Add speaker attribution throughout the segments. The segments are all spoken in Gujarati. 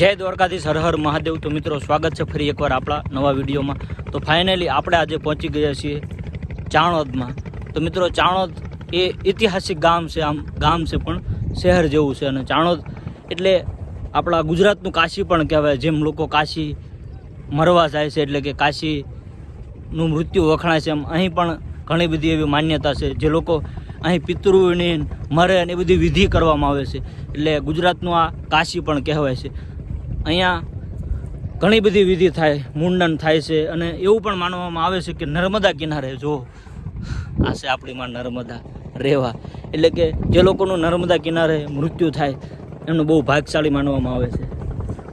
Speaker 1: જય દ્વારકાધીશ, હર હર મહાદેવ. તો મિત્રો, સ્વાગત છે ફરી એકવાર આપણા નવા વિડીયોમાં. તો ફાઇનલી આપણે આજે પહોંચી ગયા છીએ ચાણોદમાં. તો મિત્રો, ચાણોદ એ ઐતિહાસિક ગામ છે, આમ ગામ છે, પણ શહેર જેવું છે. અને ચાણોદ એટલે આપણા ગુજરાતનું કાશી પણ કહેવાય. જેમ લોકો કાશી મરવા જાય છે, એટલે કે કાશીનું મૃત્યુ વખણાય છે, એમ અહીં પણ ઘણી બધી એવી માન્યતા છે, જે લોકો અહીં પિતૃની મરે અને એ બધી વિધિ કરવામાં આવે છે. એટલે ગુજરાતનું આ કાશી પણ કહેવાય છે. અહીંયા ઘણી બધી વિધિ થાય, મુંડન થાય છે અને એવું પણ માનવામાં આવે છે કે નર્મદા કિનારે જો આ છે આપણી નર્મદા રેવા. એટલે કે જે લોકોનું નર્મદા કિનારે મૃત્યુ થાય, એમનું બહુ ભાગશાળી માનવામાં આવે છે.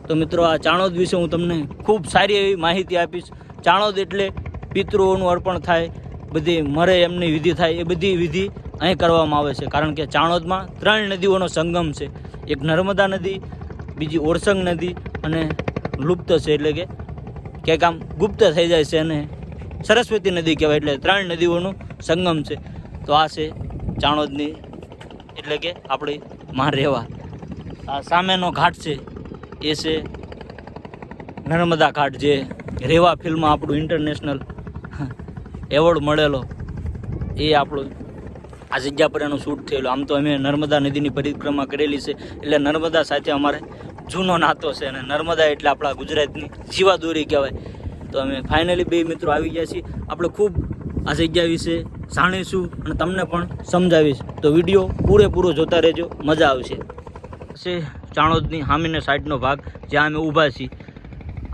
Speaker 1: તો મિત્રો, આ ચાણોદ વિશે હું તમને ખૂબ સારી એવી માહિતી આપીશ. ચાણોદ એટલે પિતૃઓનું અર્પણ થાય, બધી મરે એમની વિધિ થાય, એ બધી વિધિ અહીં કરવામાં આવે છે. કારણ કે ચાણોદમાં ત્રણ નદીઓનો સંગમ છે. એક નર્મદા નદી બીજી ઓરસંગ નદી અને લુપ્ત છે એટલે કે ક્યાંક આમ ગુપ્ત થઈ જાય છે અને સરસ્વતી નદી કહેવાય એટલે ત્રણ નદીઓનું સંગમ છે. તો આ છે ચાણોદની એટલે કે આપણી માં રહેવા આ સામેનો ઘાટ છે, એ છે નર્મદા ઘાટ જે રેવા ફિલ્મમાં આપણું ઇન્ટરનેશનલ એવોર્ડ મળેલો. એ આપણું આ જગ્યા પર એનું શૂટ થયેલું. આમ તો અમે નર્મદા નદીની પરિક્રમા કરેલી છે. એટલે નર્મદા સાથે અમારે જૂનો નાતો છે અને નર્મદા એટલે આપણા ગુજરાતની જીવાદોરી કહેવાય. તો અમે ફાઇનલી બે મિત્રો આવી ગયા છીએ. આપણે ખૂબ આ જગ્યા વિશે જાણીશું અને તમને પણ સમજાવીશ. તો વીડિયો પૂરેપૂરો જોતા રહેજો. મજા આવશે. છે ચાણોદની સામેના સાઈડનો ભાગ જ્યાં અમે ઊભા છીએ.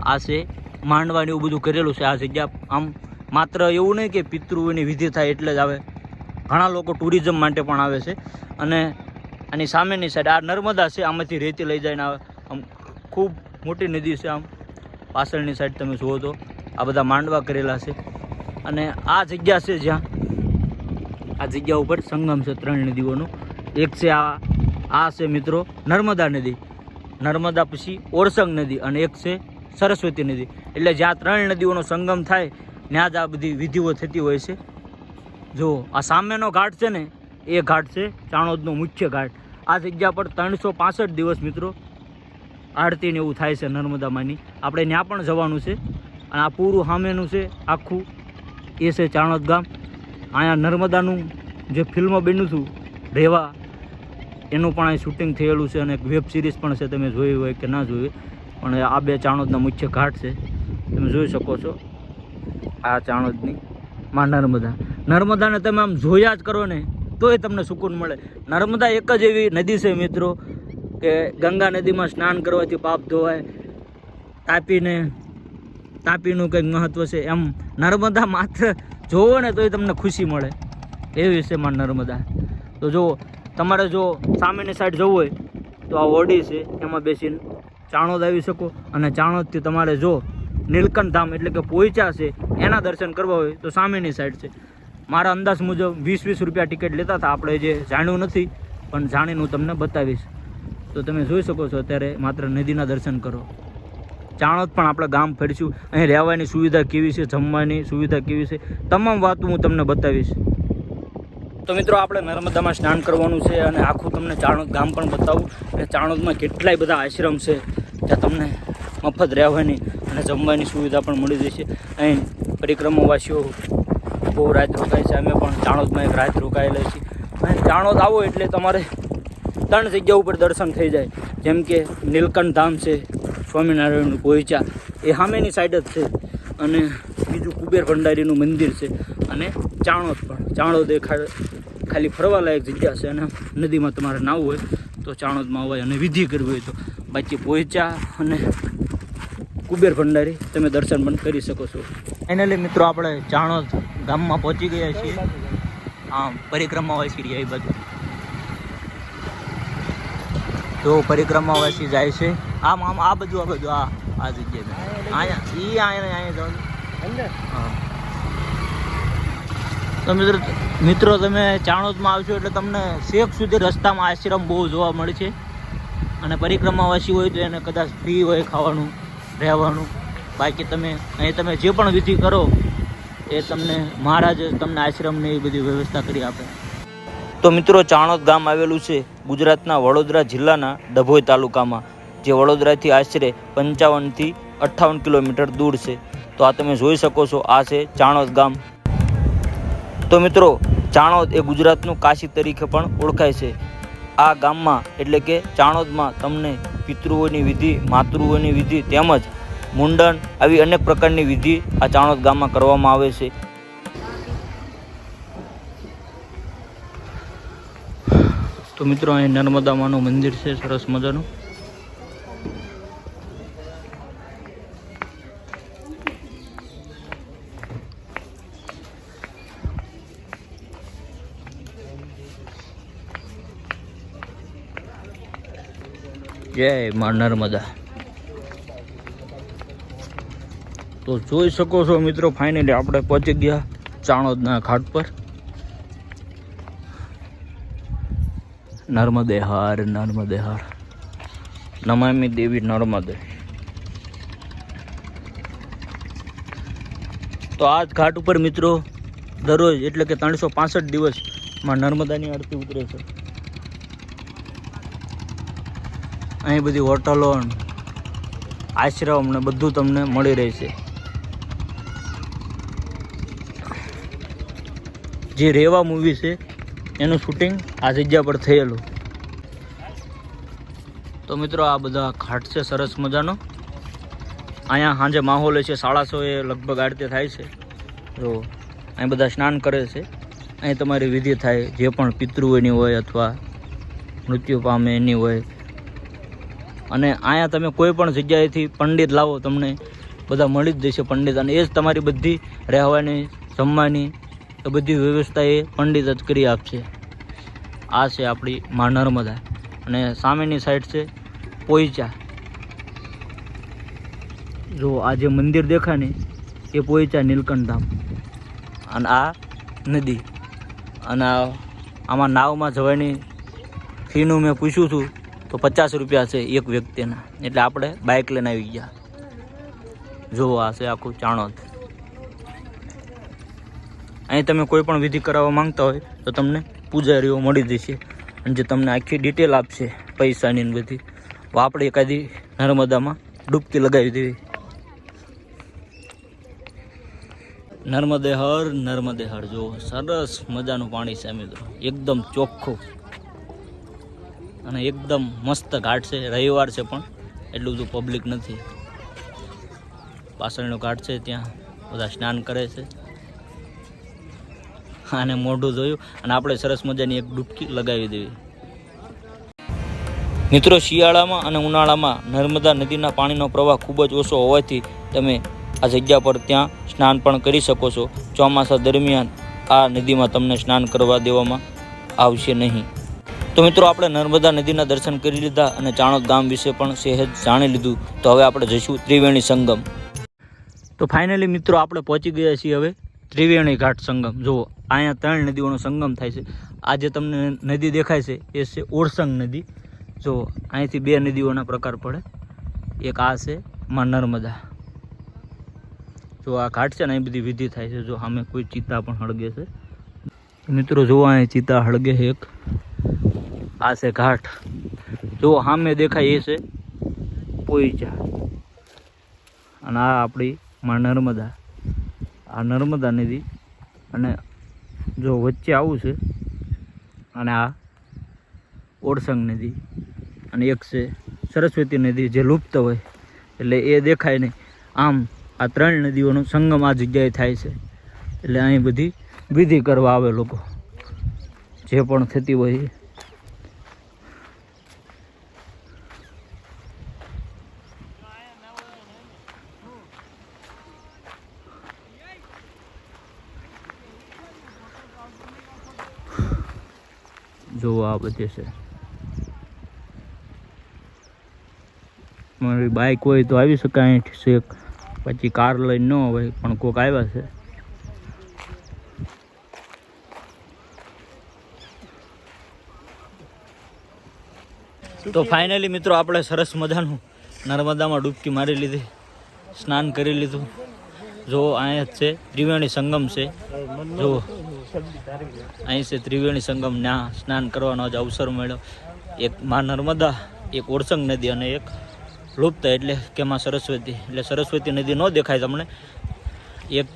Speaker 1: આ છે માંડવાને એવું બધું કરેલું છે આ જગ્યા. આમ માત્ર એવું નહીં કે પિતૃની વિધિ થાય એટલે જ આવે. ઘણા લોકો ટુરિઝમ માટે પણ આવે છે. અને આની સામેની સાઈડ આ નર્મદા છે, આમાંથી રેતી લઈ જઈને આવે. આમ ખૂબ મોટી નદી છે આમ. પાછળની સાઈડ તમે જુઓ તો આ બધા માંડવા કરેલા છે. અને આ જગ્યા છે જ્યાં આ જગ્યા ઉપર સંગમ છે ત્રણ નદીઓનું. એક છે આ આ છે મિત્રો નર્મદા નદી. નર્મદા પછી ઓરસંગ નદી અને એક છે સરસ્વતી નદી. એટલે જ્યાં ત્રણ નદીઓનો સંગમ થાય, ત્યાં જ આ બધી વિધિઓ થતી હોય છે. જો આ સામેનો ઘાટ છે ને, એ ઘાટ છે ચાણોદનો મુખ્ય ઘાટ. આ જગ્યા પર ત્રણસો દિવસ મિત્રો આરતી ને એવું થાય છે નર્મદામાંની. આપણે ત્યાં પણ જવાનું છે. અને આ પૂરું સામેનું છે, આખું. એ છે ચાણોદ ગામ. અહીંયા નર્મદાનું જે ફિલ્મ બન્યું હતું, રેવા, એનું પણ અહીં શૂટિંગ થયેલું છે અને એક વેબ સિરીઝ પણ છે, તમે જોયું હોય કે ના જોયું પણ આ બે ચાણોદના મુખ્ય ઘાટ છે. તમે જોઈ શકો છો આ ચાણોદની માં નર્મદા. નર્મદાને તમે આમ જોયા જ કરો ને, તોય તમને સુકૂન મળે. નર્મદા એક જ એવી નદી છે મિત્રો કે ગંગા નદીમાં સ્નાન કરવાથી પાપ ધોવાય. તાપીને, તાપીનું કંઈક મહત્ત્વ છે એમ નર્મદા માત્ર જોવો ને તોય તમને ખુશી મળે. એવી છે માં નર્મદા. તો જો તમારે જો સામેની સાઈડ જવું હોય, તો આ ઓડી છે, એમાં બેસીને ચાણોદ આવી શકો. અને ચાણોદથી તમારે જો નીલકંઠ ધામ એટલે કે પોઈચા છે, એના દર્શન કરવા હોય તો સામેની સાઈડ છે. મારા અંદાજ મુજબ વીસ વીસ રૂપિયા ટિકિટ લેતા હતા. આપણે જે જાણ્યું નથી, પણ જાણીને હું તમને બતાવીશ. તો તમે જોઈ શકો છો અત્યારે માત્ર નદીના દર્શન કરો. ચાણોદ પણ આપણે ગામ ફરીશું. અહીં રહેવાની સુવિધા કેવી છે? જમવાની સુવિધા કેવી છે? તમામ વાતો હું તમને બતાવીશ. તો મિત્રો, આપણે નર્મદામાં સ્નાન કરવાનું છે અને આખું તમને ચાણોદ ગામ પણ બતાવું. અને ચાણોદમાં કેટલાય બધા આશ્રમ છે ત્યાં તમને મફત રહેવાની અને જમવાની સુવિધા પણ મળી જશે. અહીં પરિક્રમાવાસીઓ બહુ રાત રોકાય છે. અમે પણ ચાણોદમાં એક રાત રોકાયેલા છીએ. અને ચાણોદ આવો એટલે તમારે ત્રણ જગ્યા ઉપર દર્શન થઈ જાય. જેમ કે નીલકંઠ ધામ છે, સ્વામિનારાયણનું પોઈચા એ સામેની સાઈડ જ છે. અને બીજું કુબેર ભંડારીનું મંદિર છે. અને ચાણોદ પણ. ચાણોદ એ ખાલી ફરવાલાયક જગ્યા છે અને નદીમાં તમારે નાવું હોય તો ચાણોદમાં હોય અને વિધિ કરવી હોય તો. બાકી પોઈચા અને કુબેર ભંડારી તમે દર્શન પણ કરી શકો છો. ફાઇનલી મિત્રો આપણે ચાણોદ ગામમાં પહોંચી ગયા છીએ. હા હોય છે એ બાજુ તો પરિક્રમાવાસી જાય છે. આમ આમ આ બધું આ બધું આ આ જગ્યાએ અહીંયા ઈ અહીંયા અહીંયા જવાનું. હા. તો મિત્રો મિત્રો તમે ચાણોદમાં આવશો એટલે તમને શેખ સુધી રસ્તામાં આશ્રમ બહુ જોવા મળે છે. અને પરિક્રમાવાસી હોય તો એને કદાચ ફ્રી હોય ખાવાનું રહેવાનું. બાકી તમે અહીં તમે જે પણ વિધિ કરો એ તમને મહારાજ તમને આશ્રમને એ બધી વ્યવસ્થા કરી આપે. તો મિત્રો ચાણોદ ગામ આવેલું છે ગુજરાતના વડોદરા જિલ્લાના ડભોઈ તાલુકામાં, જે વડોદરાથી આશરે પંચાવનથી અઠ્ઠાવન કિલોમીટર દૂર છે. તો આ તમે જોઈ શકો છો, આ છે ચાણોદ ગામ. તો મિત્રો, ચાણોદ એ ગુજરાતનું કાશી તરીકે પણ ઓળખાય છે. આ ગામમાં એટલે કે ચાણોદમાં તમને પિતૃઓની વિધિ, માતૃઓની વિધિ તેમજ મુંડન, આવી અનેક પ્રકારની વિધિ આ ચાણોદ ગામમાં કરવામાં આવે છે. તો મિત્રો, અહીં નર્મદામાનું મંદિર છે, સરસ મજાનું. જય માં નર્મદા. તો જોઈ શકો છો મિત્રો ફાઇનલી આપણે પહોંચી ગયા ચાણોદના ઘાટ પર. નર્મદે હાર નર્મદે હાર નમામી દેવી નર્મદે. તો આ ઘાટ ઉપર મિત્રો, દરરોજ એટલે કે ત્રણસો પાસઠ દિવસમાં નર્મદાની આરતી ઉતરે છે. અહીં બધી હોટલો આશ્રમ ને બધું તમને મળી રહેશે. જે રેવા મૂવી છે એનું શૂટિંગ આ જગ્યા પર થયેલું. તો મિત્રો આ બધા ઘાટ છે, સરસ મજાનો. અહીંયા સાંજે માહોલ છે સાડાસો એ લગભગ આરતી થાય છે. તો અહીં બધા સ્નાન કરે છે. અહીં તમારી વિધિ થાય, જે પણ પિતૃઓની હોય અથવા મૃત્યુ પામે એની હોય. અને અહીંયા તમે કોઈ પણ જગ્યાએથી પંડિત લાવો, તમને બધા મળી જ જશે પંડિત. અને એ જ તમારી બધી રહેવાની, જમવાની એ બધી વ્યવસ્થા એ પંડિત જ કરી આપશે. આ છે આપણી મા નર્મદા અને સામેની સાઈડ છે પોઈચા. જો આ જે મંદિર દેખાય ને, એ પોઈચા નીલકંઠધામ. અને આ નદી. અને આમાં નાવમાં જવાની ફીનું મેં પૂછ્યું હતું તો પચાસ રૂપિયા છે એક વ્યક્તિના. એટલે આપણે બાઇક લઈને આવી ગયા. જો આ છે આખું ચાણોદ. અહીં તમે કોઈ પણ વિધિ કરાવવા માંગતા હોય તો તમને પૂજારીઓ મળી જશે અને જે તમને આખી ડિટેલ આપશે પૈસાની બધી. આપણે એકાદી નર્મદામાં ડૂબકી લગાવી દેવી. નર્મદે હર નર્મદે હર. જો સરસ મજાનું પાણી છે મિત્રો. એકદમ ચોખ્ખું. અને એકદમ મસ્ત ઘાટ છે. રવિવાર છે પણ એટલું બધું પબ્લિક નથી. પાછળનો ઘાટ છે ત્યાં. બધા સ્નાન કરે છે. અને મોઢું જોયું અને આપણે સરસ મજાની એક ડૂબકી લગાવી દેવી. મિત્રો, શિયાળામાં અને ઉનાળામાં નર્મદા નદીના પાણીનો પ્રવાહ ખૂબ જ ઓછો હોવાથી તમે આ જગ્યા પર ત્યાં સ્નાન પણ કરી શકો છો. ચોમાસા દરમિયાન આ નદીમાં તમને સ્નાન કરવા દેવામાં આવશે નહીં. તો મિત્રો, આપણે નર્મદા નદીના દર્શન કરી લીધા અને ચાણોદ ગામ વિશે પણ સહેજ જાણી લીધું. તો હવે આપણે જઈશું ત્રિવેણી સંગમ. તો ફાઇનલી મિત્રો, આપણે પહોંચી ગયા છીએ હવે ત્રિવેણી ઘાટ સંગમ. જુઓ. અહીંયા ત્રણ નદીઓનો સંગમ થાય છે. આ જે તમને નદી દેખાય છે, એ છે ઓરસંગ નદી. જો, અહીંથી બે નદીઓના પ્રકાર પડે. એક આ છે માં નર્મદા. જો, આ ઘાટ છે ને અહીં બધી વિધિ થાય છે. જો, સામે કોઈ ચિત્તા પણ હળગે છે. મિત્રો, જુઓ અહીં ચિત્તા હળગે છે એક. આ છે ઘાટ. જો, સામે દેખાય એ છે પોઈચા અને આ આપણી માં નર્મદા. આ નર્મદા નદી અને જો વચ્ચે આવું છે, અને આ ઓરસંગ નદી, અને એક છે સરસ્વતી નદી જે લુપ્ત હોય, એટલે એ દેખાય નહીં. આમ આ ત્રણ નદીઓનો સંગમ આ જગ્યાએ થાય છે, એટલે અહીં બધી વિધિ કરવા આવે લોકો. જે પણ થતી હોય એ જો આ બધે છે. મારી બાઇક હોય તો આવી શકાય અહીંથી શેક. પછી કાર લઈને ન હોય, પણ કોક આવ્યા છે. તો ફાઇનલી મિત્રો આપણે સરસ મજાનું નર્મદામાં ડૂબકી મારી લીધી. સ્નાન કરી લીધું. જો અહીંયા જ છે, ત્રિવેણી સંગમ છે. જો અહીં છે ત્રિવેણી સંગમ ના સ્નાન કરવાનો જ અવસર મળ્યો. એક માં નર્મદા, એક ઓરસંગ નદી અને એક લુપ્ત એટલે કે માં સરસ્વતી. એટલે સરસ્વતી નદી ન દેખાય તમને. એક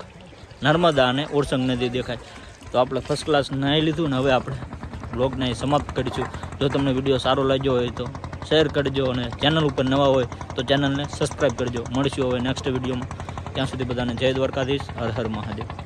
Speaker 1: નર્મદા અને ઓરસંગ નદી દેખાય. તો આપણે ફર્સ્ટ ક્લાસ નાહી લીધું ને હવે આપણે બ્લોગને સમાપ્ત કરીશું. જો તમને વીડિયો સારો લાગ્યો હોય તો શેર કરજો અને ચેનલ ઉપર નવા હોય તો ચેનલને સબસ્ક્રાઈબ કરજો. મળીશું હવે નેક્સ્ટ વિડીયોમાં ત્યાં સુધી બધાને જય દ્વારકાધીશ. હર હર મહાદેવ.